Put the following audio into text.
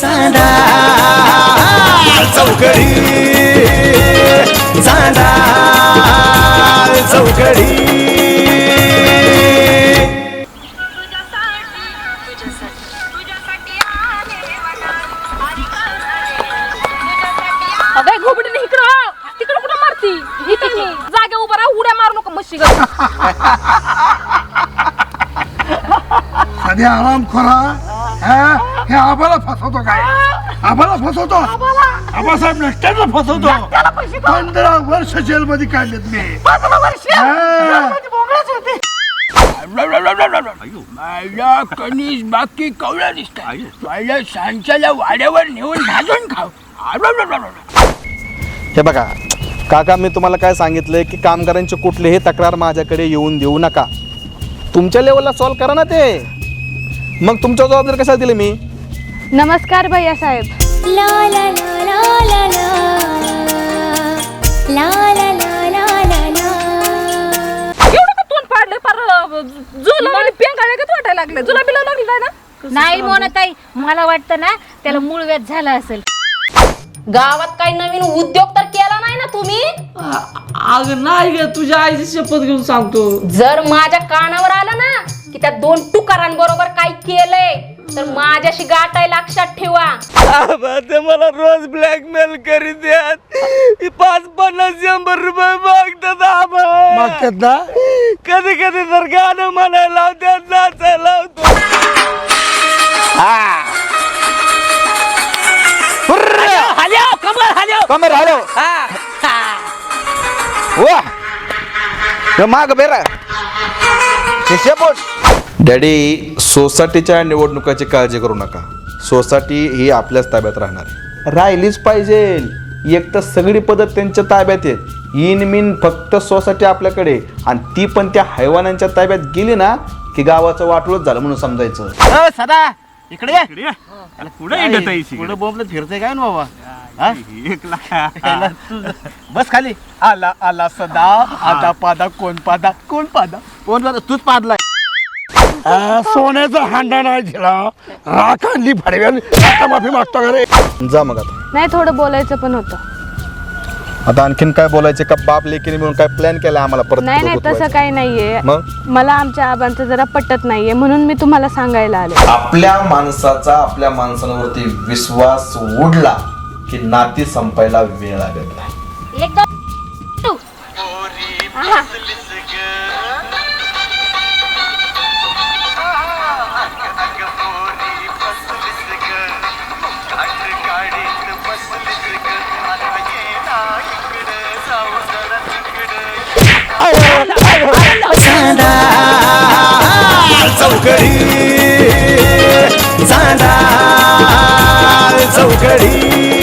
चांदा. चौकडी. चांदा. चौकडी. अगं घोबडीने इकडं. तिकडं कुठं मारती? इथे मी. जागे उभा राहा उड्या मारू नको म्हशी आराम खोरा हे? आबाला फसवतो काय? आबाला फसवतो? आबासाहेब नसत्याला फसवतो? पंधरा वर्ष जेलमध्ये काढलेत मी. हा. माझ्या कणीस बाकी कवळा दिसतात माझ्या सांच्याला वाड्यावर नेऊन भाजून खाव हे बघा काका मी तुम्हाला काय सांगितलंय की कामगारांची कुठलीही तक्रार माझ्याकडे येऊन देऊ नका. तुमच्या लेवलला सॉल्व करा ना ते. मग तुमच्या जबाबदारी कशाला दिली मी? नमस्कार भैया साहेब. la la एवढं का तोंड पाडले पार जुला आणि पेंगाळे का वाटायला लागले जुला बिला लागली ना? नाही मोनताई मला वाटतं ना त्याला मूळ व्याध झाला असेल. गावात काही नवीन उद्योग तर केला नाही ना तुम्ही? अग नाही ग. तुझ्या आईची शपथ घेऊन सांगतो. जर माझ्या कानावर आलं ना त्या दोन तुकारांबरोबर काय केलंय? तर माझ्याशी गाठाय लक्षात ठेवा. ते मला रोज ब्लॅकमेल करीत पाच पन्नास शंभर रुपये मागतात आबा. मागतात ना? कधी कधी तर गाणं म्हणायला लावतात नाचायला लावतो. कमर हॅलो वा. हे माग बेरा. डॅडी सोसायटीच्या निवडणुकाची काळजी करू नका. सोसायटी ही आपल्याच ताब्यात राहणार आहे. राहिलीच पाहिजे. एक तर सगळी पद्धत त्यांच्या ताब्यात आहेत. इन मिन फक्त सोसायटी आपल्याकडे. आणि ती पण त्या हैवानांच्या ताब्यात गेली ना की गावाचं वाटलंच झालं म्हणून समजायचं. सदा इकडे ये. पुढे पुढे बोंबलत फिरते काय ना बाबा? बस खाली. आला आला सदा. आता पादा कोण पादा कोण पादा? कोण तूच पाडलाय. आ, सोन्याचा हांडा नाही दिला. राख आणली फडव्यान. आता माफी मागतो का रे? जा मग आता. नाही थोडं बोलायचं पण होतं. आता आणखीन काय बोलायचे? का बाप लेकीने मिळून काय प्लॅन केला आम्हाला परत नाही नाही तसं? काही नाहीये. मग? मला आमच्या आबांचं जरा पटत नाहीये म्हणून मी तुम्हाला सांगायला आले. आपल्या माणसाचा आपल्या माणसांवरती विश्वास उडला. की नाती संपायला वेळ लागत नाही. चौकडी चांदा चौकडी.